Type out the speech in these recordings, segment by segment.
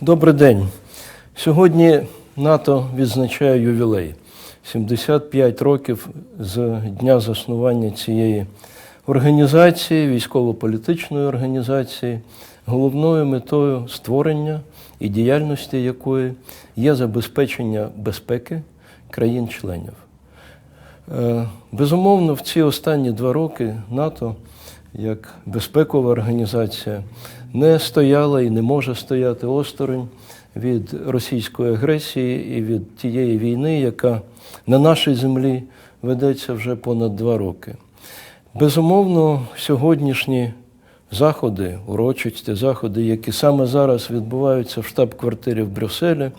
Добрий день. Сьогодні НАТО відзначає ювілей 75 років з дня заснування цієї організації, військово-політичної організації, головною метою створення і діяльності якої є забезпечення безпеки країн-членів. Е, Безумовно, в ці останні два роки НАТО, як безпекова організація, не стояла і не може стояти осторонь від російської агресії і від тієї війни, яка на нашій землі ведеться вже понад два роки. Безумовно, сьогоднішні заходи, урочисті заходи, які саме зараз відбуваються в штаб-квартирі в Брюсселі,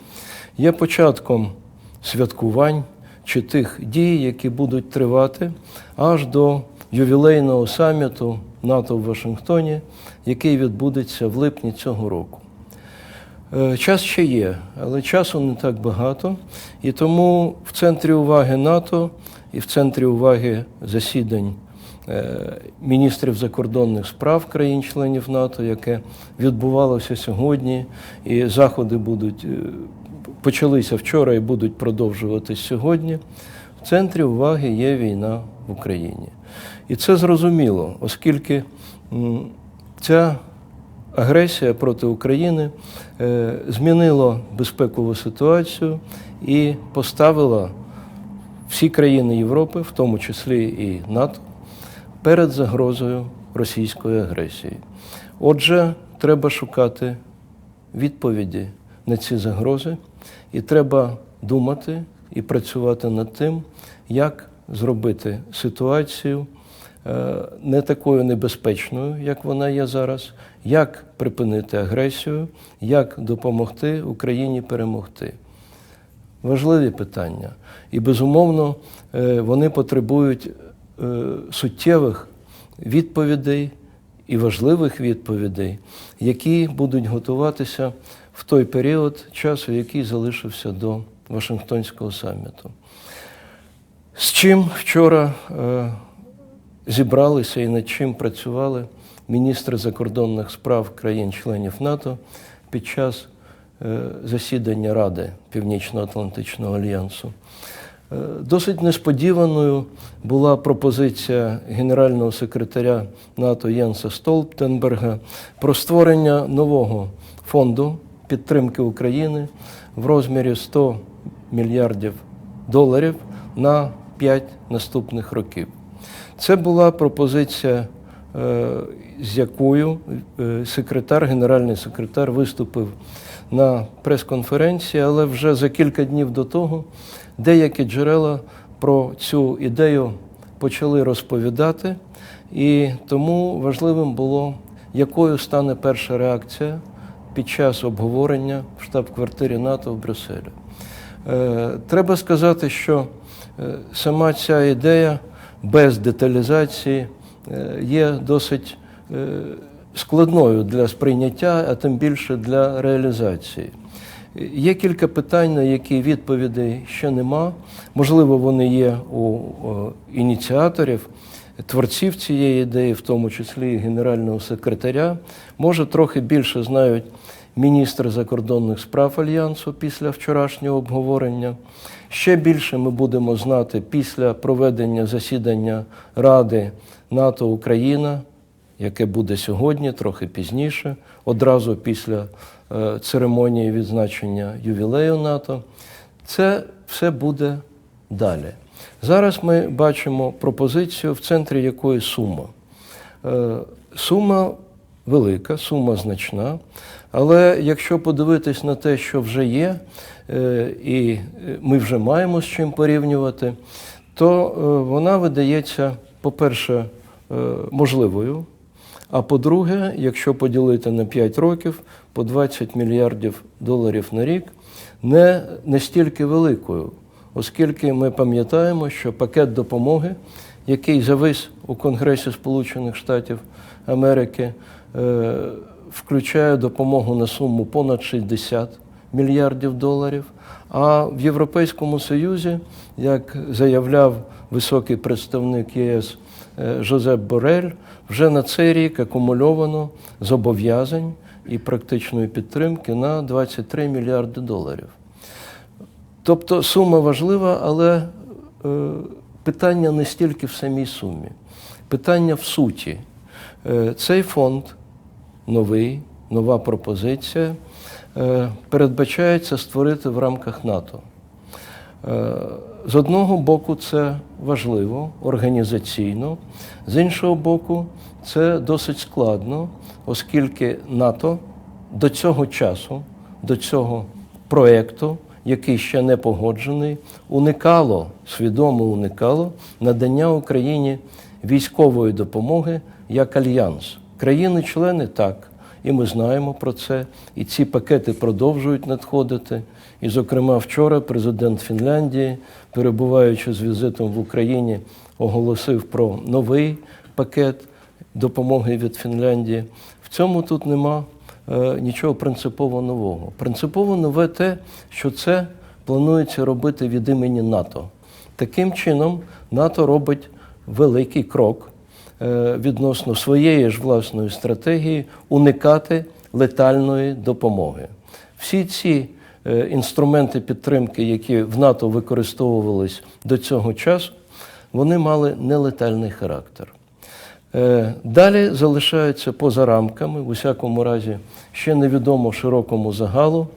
є початком святкувань чи тих дій, які будуть тривати аж до ювілейного саміту НАТО в Вашингтоні, який відбудеться в липні цього року. Е, Час ще є, але часу не так багато, і тому в центрі уваги НАТО і в центрі уваги засідань е, міністрів закордонних справ країн-членів НАТО, яке відбувалося сьогодні, і заходи будуть е, почалися вчора і будуть продовжуватись сьогодні. В центрі уваги є війна в Україні. І це зрозуміло, оскільки ця агресія проти України е, змінила безпекову ситуацію і поставила всі країни Європи, в тому числі і НАТО, перед загрозою російської агресії. Отже, треба шукати відповіді на ці загрози, і треба думати і працювати над тим, як зробити ситуацію не такою небезпечною, як вона є зараз, як припинити агресію, як допомогти Україні перемогти. Важливі питання. І, безумовно, е, вони потребують е, суттєвих відповідей і важливих відповідей, які будуть готуватися в той період часу, який залишився до Вашингтонського саміту. З чим вчора е, зібралися і над чим працювали міністри закордонних справ країн-членів НАТО під час е, засідання Ради Північно-Атлантичного альянсу. Е, Досить несподіваною була пропозиція генерального секретаря НАТО Єнса Столптенберга про створення нового фонду підтримки України в розмірі 100 мільярдів доларів на 5 наступних років. Це була пропозиція, е, з якою е, секретар, генеральний секретар виступив на прес-конференції, але вже за кілька днів до того деякі джерела про цю ідею почали розповідати, і тому важливим було, якою стане перша реакція під час обговорення в штаб-квартирі НАТО в Брюсселі. Е, Треба сказати, що сама ця ідея без деталізації е, є досить е, складною для сприйняття, а тим більше для реалізації. Є кілька питань, на які відповідей ще нема. Можливо, вони є у ініціаторів, творців цієї ідеї, в тому числі і генерального секретаря. Може, трохи більше знають міністр закордонних справ Альянсу після вчорашнього обговорення. Ще більше ми будемо знати після проведення засідання Ради НАТО Україна, яке буде сьогодні, трохи пізніше, одразу після е, церемонії відзначення ювілею НАТО. Це все буде далі. Зараз ми бачимо пропозицію, в центрі якої сума. Е, Сума велика, сума значна. Але якщо подивитись на те, що вже є, е, і ми вже маємо з чим порівнювати, то е, вона видається, по-перше, е, можливою. А по-друге, якщо поділити на 5 років по 20 мільярдів доларів на рік, не настільки великою, оскільки ми пам'ятаємо, що пакет допомоги, який завис у Конгресі Сполучених Штатів Америки, е, включає допомогу на суму понад 60 мільярдів доларів. А в Європейському Союзі, як заявляв високий представник ЄС е, Жозеп Борель, вже на цей рік акумульовано зобов'язань і практичної підтримки на 23 мільярди доларів. Тобто сума важлива, але е, питання не стільки в самій сумі, питання в суті. Е, цей фонд новий, нова пропозиція е, передбачається створити в рамках НАТО. Е, З одного боку, це важливо організаційно, з іншого боку, це досить складно, оскільки НАТО до цього часу, до цього проєкту, який ще не погоджений, уникало, свідомо уникало надання Україні військової допомоги як альянс. Країни-члени так, і ми знаємо про це, і ці пакети продовжують надходити. І, зокрема, вчора президент Фінляндії, перебуваючи з візитом в Україні, оголосив про новий пакет допомоги від Фінляндії. В цьому тут нема е, нічого принципово нового. Принципово нове те, що це планується робити від імені НАТО. Таким чином, НАТО робить великий крок відносно своєї ж власної стратегії уникати летальної допомоги. Всі ці е, інструменти підтримки, які в НАТО використовувались до цього часу, вони мали нелетальний характер. Е, Далі залишаються поза рамками, в усякому разі, ще невідомо широкому загалу,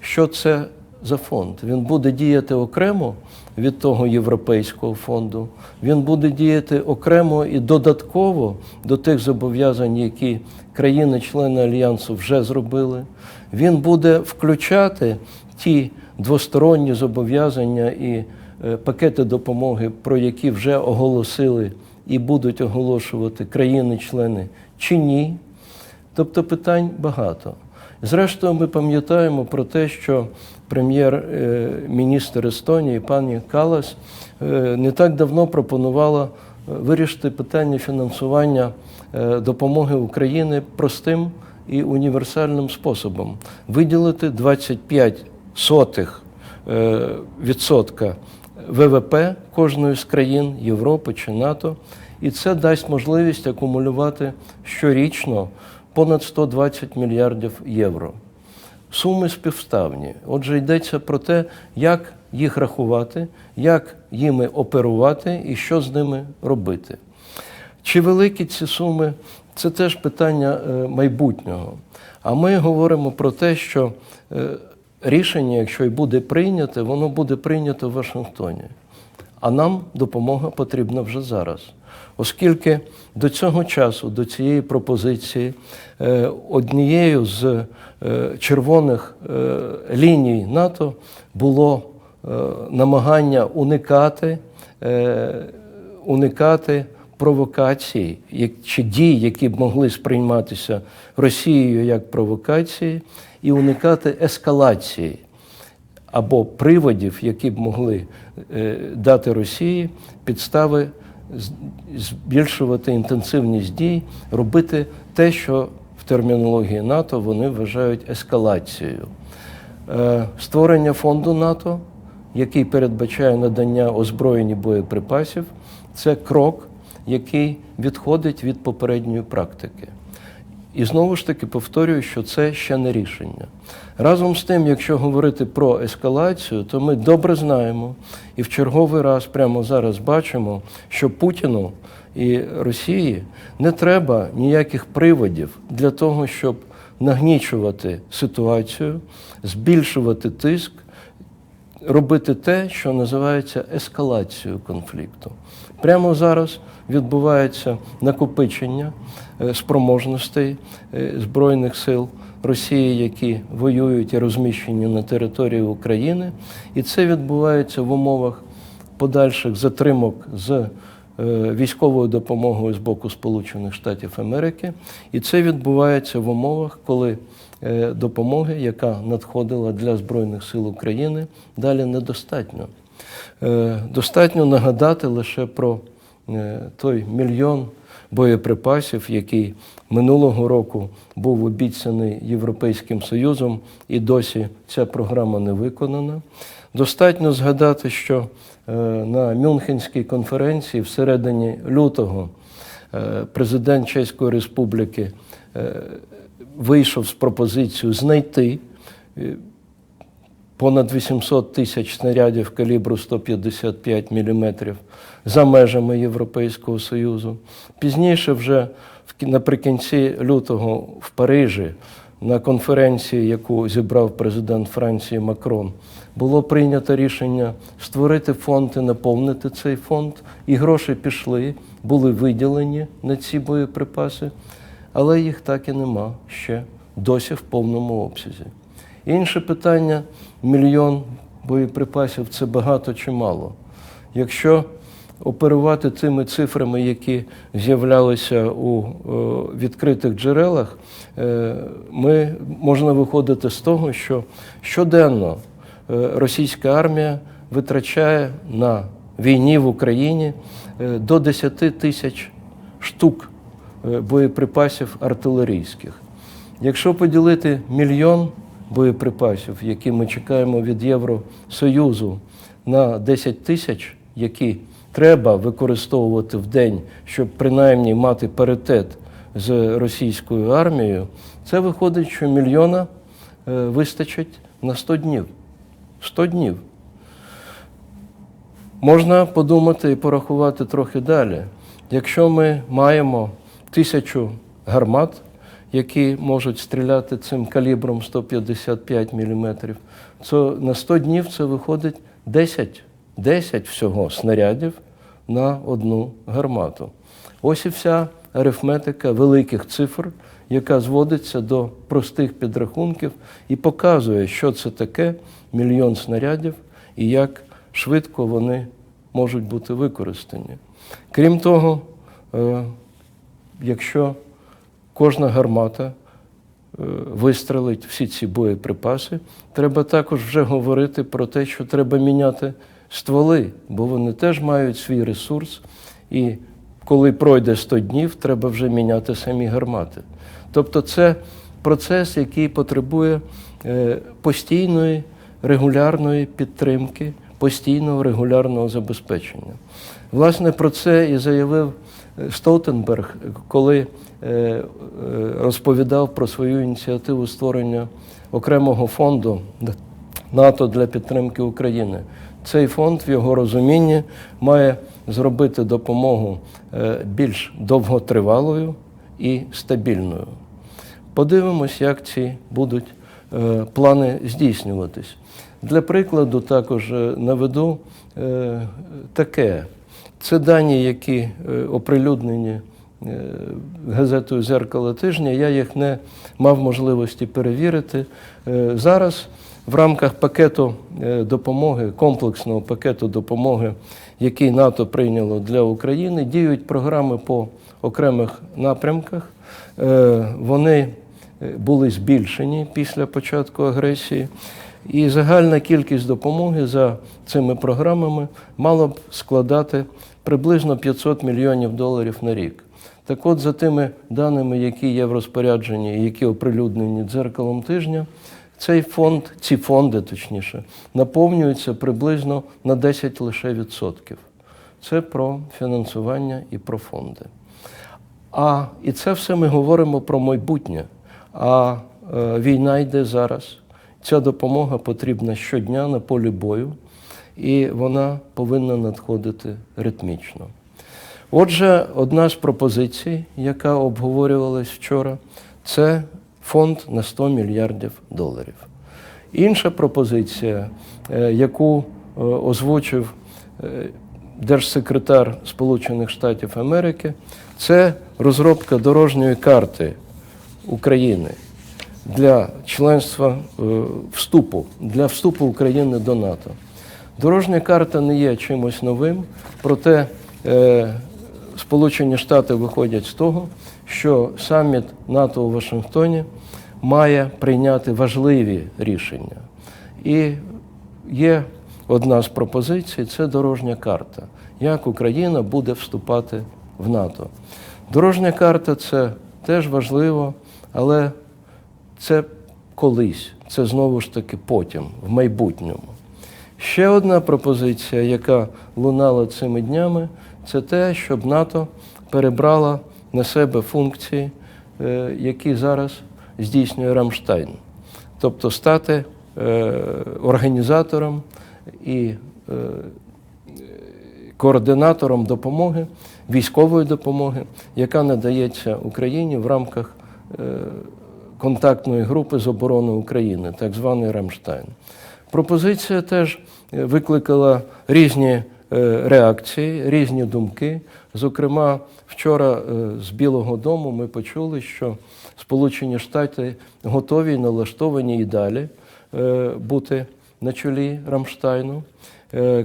що це за фонд. Він буде діяти окремо від того Європейського фонду, він буде діяти окремо і додатково до тих зобов'язань, які країни-члени Альянсу вже зробили. Він буде включати ті двосторонні зобов'язання і е, пакети допомоги, про які вже оголосили і будуть оголошувати країни-члени чи ні. Тобто питань багато. Зрештою, ми пам'ятаємо про те, що прем'єр-міністр Естонії пані Калас е, не так давно пропонувала е, вирішити питання фінансування е, допомоги України простим і універсальним способом. Виділити 25 сотих е, відсотка ВВП кожної з країн Європи чи НАТО, і це дасть можливість акумулювати щорічно понад 120 мільярдів євро. Суми співставні. Отже, йдеться про те, як їх рахувати, як їми оперувати і що з ними робити. Чи великі ці суми це теж питання е, майбутнього. А ми говоримо про те, що е, рішення, якщо й буде прийняте, воно буде прийнято в Вашингтоні. А нам допомога потрібна вже зараз. Оскільки до цього часу, до цієї пропозиції, е, однією з е, червоних е, ліній НАТО було намагання уникати, уникати провокацій чи дій, які б могли сприйматися Росією як провокації, і уникати ескалації або приводів, які б могли дати Росії підстави збільшувати інтенсивність дій, робити те, що в термінології НАТО вони вважають ескалацією. Е, Створення фонду НАТО, який передбачає надання озброєнь і боєприпасів, це крок, який відходить від попередньої практики. І знову ж таки повторюю, що це ще не рішення. Разом з тим, якщо говорити про ескалацію, то ми добре знаємо і в черговий раз прямо зараз бачимо, що Путіну і Росії не треба ніяких приводів для того, щоб нагнічувати ситуацію, збільшувати тиск, робити те, що називається ескалацією конфлікту. Прямо зараз відбувається накопичення е, спроможностей е, Збройних сил Росії, які воюють і розміщені на території України, і це відбувається в умовах подальших затримок з е, військовою допомогою з боку Сполучених Штатів Америки, і це відбувається в умовах, коли допомоги, яка надходила для Збройних сил України, далі недостатньо. Е, Достатньо нагадати лише про е, той мільйон боєприпасів, який минулого року був обіцяний Європейським Союзом, і досі ця програма не виконана. Достатньо згадати, що е, на Мюнхенській конференції всередині лютого президент Чеської Республіки вийшов з пропозицією знайти понад 800 тисяч снарядів калібру 155 мм за межами Європейського Союзу. Пізніше, вже наприкінці лютого в Парижі, на конференції, яку зібрав президент Франції Макрон, було прийнято рішення створити фонд і наповнити цей фонд. І гроші пішли, були виділені на ці боєприпаси, але їх так і нема ще досі в повному обсязі. Інше питання: мільйон боєприпасів це багато чи мало. Якщо оперувати тими цифрами, які з'являлися у е, відкритих джерелах, е, ми можна виходити з того, що щоденно е, російська армія витрачає на війні в Україні до 10 тисяч штук боєприпасів артилерійських. Якщо поділити мільйон боєприпасів, які ми чекаємо від Євросоюзу, на 10 тисяч, які треба використовувати в день, щоб принаймні мати паритет з російською армією, це виходить, що мільйона е, вистачить на 100 днів. 100 днів. Можна подумати і порахувати трохи далі. Якщо ми маємо тисячу гармат, які можуть стріляти цим калібром 155 мм, то на 100 днів це виходить 10, 10 всього снарядів на одну гармату. Ось і вся арифметика великих цифр, яка зводиться до простих підрахунків і показує, що це таке мільйон снарядів і як швидко вони можуть бути використані. Крім того, е, якщо кожна гармата е, вистрелить всі ці боєприпаси, треба також вже говорити про те, що треба міняти стволи, бо вони теж мають свій ресурс, і коли пройде 100 днів, треба вже міняти самі гармати. Тобто це процес, який потребує е, постійної регулярної підтримки, постійного регулярного забезпечення. Власне, про це і заявив Столтенберг, коли е, розповідав про свою ініціативу створення окремого фонду НАТО для підтримки України. Цей фонд, в його розумінні, має зробити допомогу е, більш довготривалою і стабільною. Подивимось, як ці будуть е, плани здійснюватись. Для прикладу, також наведу таке. Це дані, які е, оприлюднені е, газетою Зеркало тижня. Я їх не мав можливості перевірити. Е, Зараз в рамках пакету допомоги, комплексного пакету допомоги, який НАТО прийняло для України, діють програми по окремих напрямках. Вони були збільшені після початку агресії. І загальна кількість допомоги за цими програмами мала б складати приблизно 500 мільйонів доларів на рік. Так от, за тими даними, які є в розпорядженні і які оприлюднені дзеркалом тижня, цей фонд, ці фонди, точніше, наповнюються приблизно на 10 лише відсотків. Це про фінансування і про фонди. А і це все ми говоримо про майбутнє. А е, війна йде зараз. Ця допомога потрібна щодня на полі бою, і вона повинна надходити ритмічно. Отже, одна з пропозицій, яка обговорювалась вчора, це фонд на 100 мільярдів доларів. Інша пропозиція, е, яку е, озвучив е, держсекретар Сполучених Штатів Америки, це розробка дорожньої карти України для членства е, вступу, для вступу України до НАТО. Дорожня карта не є чимось новим, проте е, Сполучені Штати виходять з того, що саміт НАТО у Вашингтоні має прийняти важливі рішення. І є одна з пропозицій це дорожня карта, як Україна буде вступати в НАТО. Дорожня карта це теж важливо, але це колись, це знову ж таки потім, в майбутньому. Ще одна пропозиція, яка лунала цими днями, це те, щоб НАТО перебрала на себе функції, е, які зараз здійснює Рамштайн, тобто стати е, організатором і е, координатором допомоги, військової допомоги, яка надається Україні в рамках контактної групи з оборони України, так званий Рамштайн. Пропозиція теж е, викликала різні е, реакції, різні думки. Зокрема, вчора е, з Білого Дому ми почули, що Сполучені Штати готові і налаштовані і далі бути на чолі Рамштайну.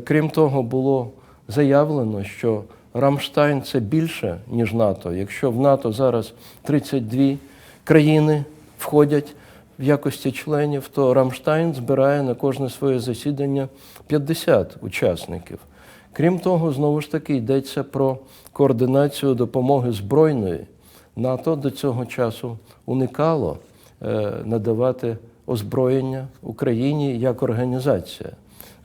Крім того, було заявлено, що Рамштайн це більше, ніж НАТО. Якщо в НАТО зараз 32 країни входять в якості членів, то Рамштайн збирає на кожне своє засідання 50 учасників. Крім того, знову ж таки йдеться про координацію допомоги збройної. НАТО до цього часу уникало е, надавати озброєння Україні як організація.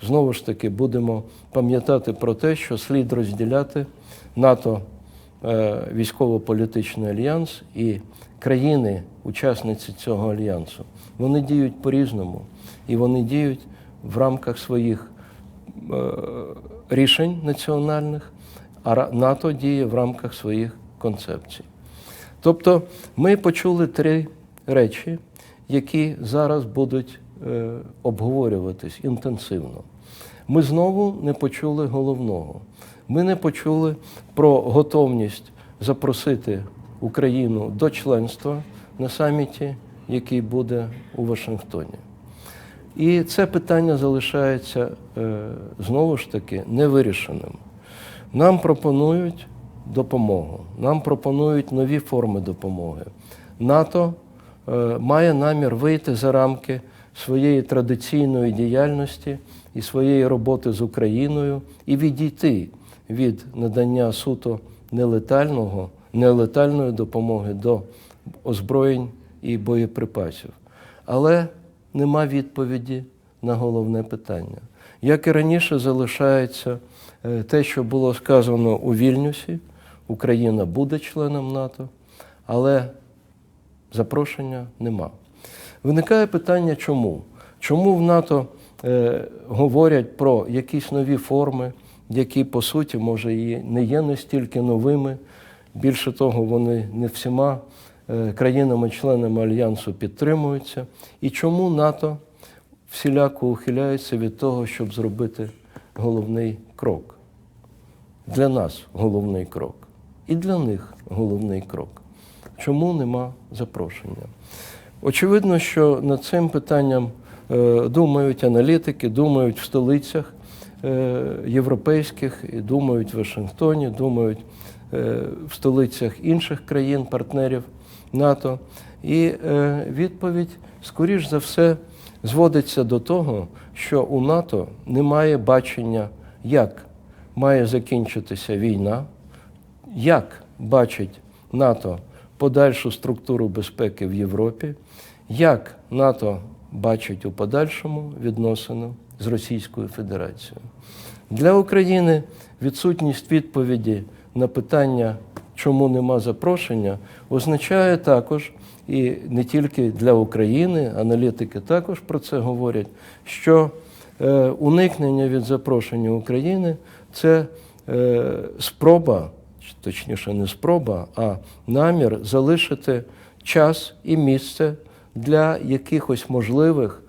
Знову ж таки, будемо пам'ятати про те, що слід розділяти НАТО е, військово-політичний альянс і країни, учасниці цього альянсу. Вони діють по-різному, і вони діють в рамках своїх е, рішень національних, а НАТО діє в рамках своїх концепцій. Тобто ми почули три речі, які зараз будуть е, обговорюватись інтенсивно. Ми знову не почули головного. Ми не почули про готовність запросити Україну до членства на саміті, який буде у Вашингтоні. І це питання залишається е, знову ж таки невирішеним. Нам пропонують допомогу, нам пропонують нові форми допомоги. НАТО е, має намір вийти за рамки своєї традиційної діяльності і своєї роботи з Україною і відійти від надання суто нелетального, нелетальної допомоги до озброєнь і боєприпасів. Але нема відповіді на головне питання. Як і раніше, залишається е, те, що було сказано у Вільнюсі, Україна буде членом НАТО, але запрошення нема. Виникає питання, чому? Чому в НАТО е, говорять про якісь нові форми, які, по суті, може, і не є настільки новими. Більше того, вони не всіма е, країнами-членами Альянсу підтримуються. І чому НАТО всіляко ухиляється від того, щоб зробити головний крок? Для нас головний крок. І для них головний крок. Чому нема запрошення? Очевидно, що над цим питанням е, думають аналітики, думають в столицях європейських, і думають в Вашингтоні, думають е, в столицях інших країн, партнерів НАТО. І е, відповідь, скоріш за все, зводиться до того, що у НАТО немає бачення, як має закінчитися війна, як бачить НАТО подальшу структуру безпеки в Європі, як НАТО бачить у подальшому відносину з Російською Федерацією. Для України відсутність відповіді на питання, чому нема запрошення, означає також, і не тільки для України, аналітики також про це говорять, що е, уникнення від запрошення України це е, спроба, точніше, не спроба, а намір залишити час і місце для якихось можливих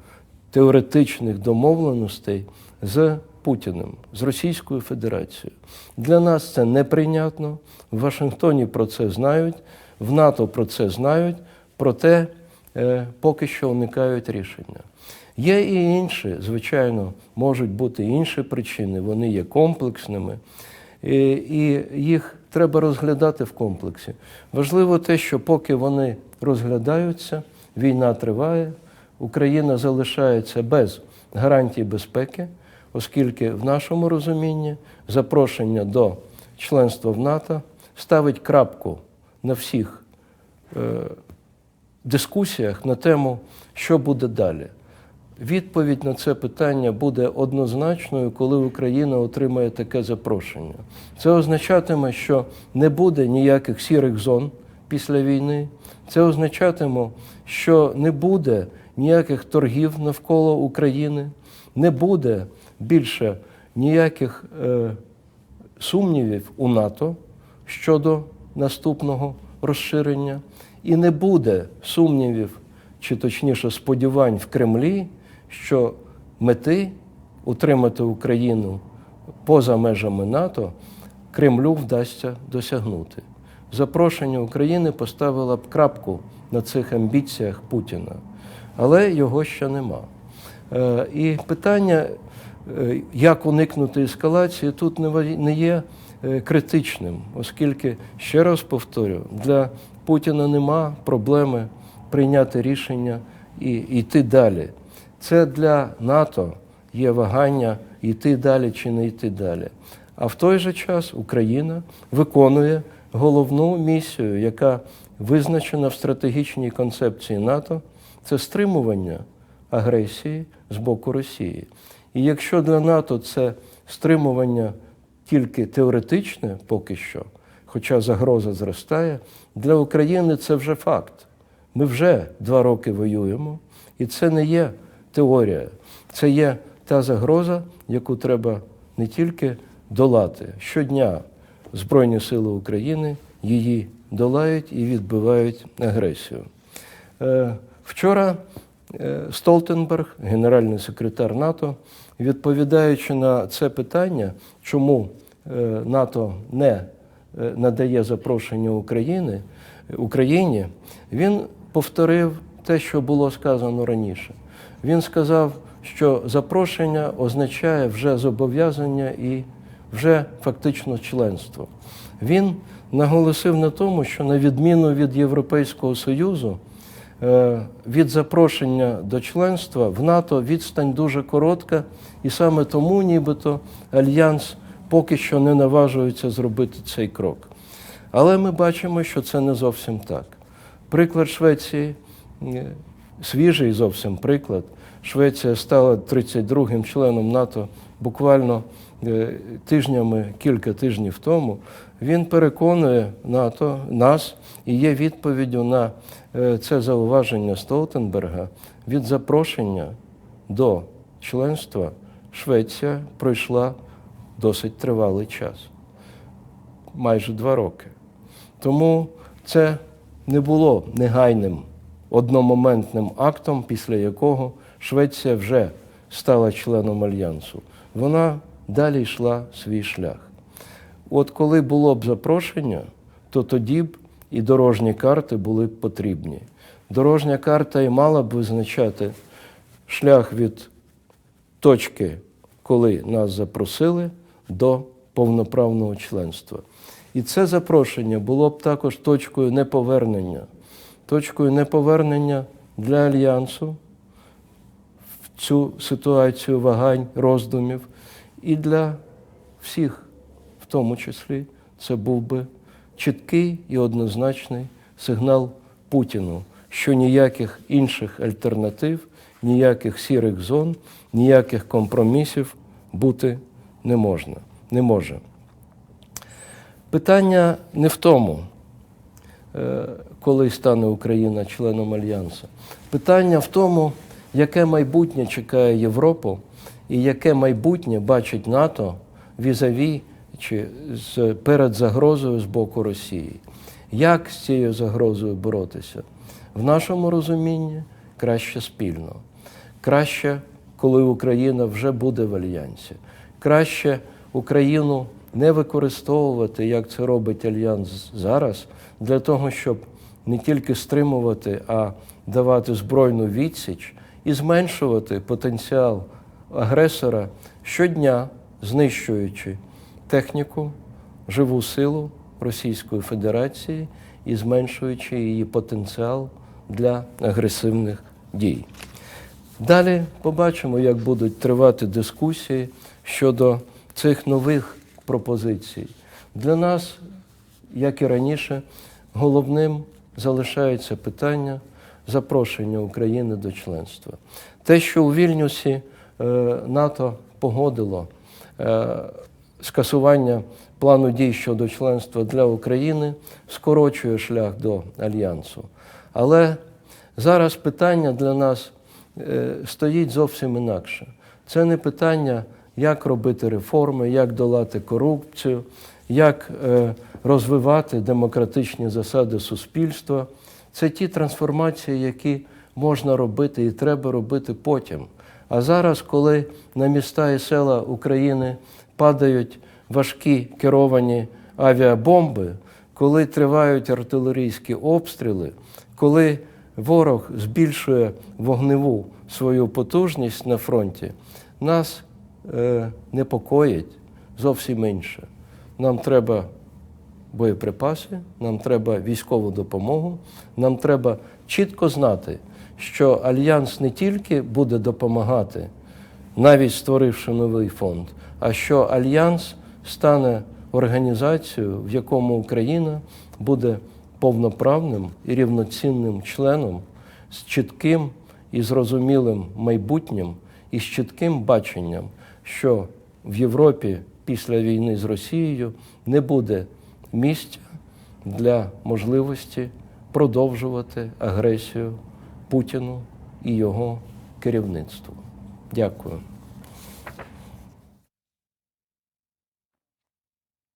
теоретичних домовленостей з Путіним, з Російською Федерацією. Для нас це неприйнятно. В Вашингтоні про це знають, в НАТО про це знають, проте е, поки що уникають рішення. Є і інші, звичайно, можуть бути інші причини, вони є комплексними, і, їх треба розглядати в комплексі. Важливо те, що поки вони розглядаються, війна триває, Україна залишається без гарантій безпеки, оскільки в нашому розумінні запрошення до членства в НАТО ставить крапку на всіх е, дискусіях на тему, що буде далі. Відповідь на це питання буде однозначною, коли Україна отримає таке запрошення. Це означатиме, що не буде ніяких сірих зон після війни. Це означатиме, що не буде ніяких торгів навколо України, не буде більше ніяких е, сумнівів у НАТО щодо наступного розширення, і не буде сумнівів, чи точніше сподівань в Кремлі, що мети утримати Україну поза межами НАТО Кремлю вдасться досягнути. Запрошення України поставило б крапку на цих амбіціях Путіна, але його ще нема. Е, І питання, е, як уникнути ескалації, тут не є е, критичним, оскільки, ще раз повторю, для Путіна нема проблеми прийняти рішення і йти далі. Це для НАТО є вагання йти далі чи не йти далі. А в той же час Україна виконує головну місію, яка визначена в стратегічній концепції НАТО це стримування агресії з боку Росії. І якщо для НАТО це стримування тільки теоретичне поки що, хоча загроза зростає, для України це вже факт. Ми вже два роки воюємо, і це не є теорія, це є та загроза, яку треба не тільки долати. Щодня Збройні Сили України її долають і відбивають агресію. Вчора е, Столтенберг, генеральний секретар НАТО, відповідаючи на це питання, чому е, НАТО не е, надає запрошення України, Україні, він повторив те, що було сказано раніше. Він сказав, що запрошення означає вже зобов'язання і вже фактично членство. Він наголосив на тому, що на відміну від Європейського Союзу, від запрошення до членства в НАТО відстань дуже коротка, і саме тому, нібито, альянс поки що не наважується зробити цей крок. Але ми бачимо, що це не зовсім так. Приклад Швеції, е, свіжий зовсім приклад. Швеція стала 32-м членом НАТО буквально е, тижнями, кілька тижнів тому. Він переконує НАТО, нас і є відповіддю на е, це зауваження Столтенберга від запрошення до членства Швеція пройшла досить тривалий час майже два роки. Тому це не було негайним одномоментним актом, після якого Швеція вже стала членом альянсу. Вона далі йшла свій шлях. От коли було б запрошення, то тоді б і дорожні карти були б потрібні. Дорожня карта і мала б визначати шлях від точки, коли нас запросили, до повноправного членства. І це запрошення було б також точкою неповернення, точкою неповернення для альянсу в цю ситуацію вагань, роздумів, і для всіх, в тому числі, це був би чіткий і однозначний сигнал Путіну, що ніяких інших альтернатив, ніяких сірих зон, ніяких компромісів бути не можна, не може. Питання не в тому, е, коли стане Україна членом Альянсу. Питання в тому, яке майбутнє чекає Європу і яке майбутнє бачить НАТО візаві чи з, перед загрозою з боку Росії. Як з цією загрозою боротися? В нашому розумінні краще спільно. Краще, коли Україна вже буде в альянсі. Краще Україну не використовувати, як це робить альянс зараз, для того, щоб не тільки стримувати, а давати збройну відсіч і зменшувати потенціал агресора щодня, знищуючи техніку, живу силу Російської Федерації і зменшуючи її потенціал для агресивних дій. Далі побачимо, як будуть тривати дискусії щодо цих нових пропозицій. Для нас, як і раніше, головним залишається питання запрошення України до членства. Те, що у Вільнюсі НАТО погодило е, скасування плану дій щодо членства для України скорочує шлях до альянсу. Але зараз питання для нас е, стоїть зовсім інакше. Це не питання, як робити реформи, як долати корупцію, як е, розвивати демократичні засади суспільства. Це ті трансформації, які можна робити і треба робити потім. А зараз, коли на міста і села України падають важкі керовані авіабомби, коли тривають артилерійські обстріли, коли ворог збільшує вогневу свою потужність на фронті, нас е, непокоїть зовсім інше. Нам треба боєприпаси, нам треба військову допомогу, нам треба чітко знати, що альянс не тільки буде допомагати, навіть створивши новий фонд, а що альянс стане організацією, в якому Україна буде повноправним і рівноцінним членом з чітким і зрозумілим майбутнім і з чітким баченням, що в Європі після війни з Росією не буде місця для можливості продовжувати агресію Путіну і його керівництву. Дякую.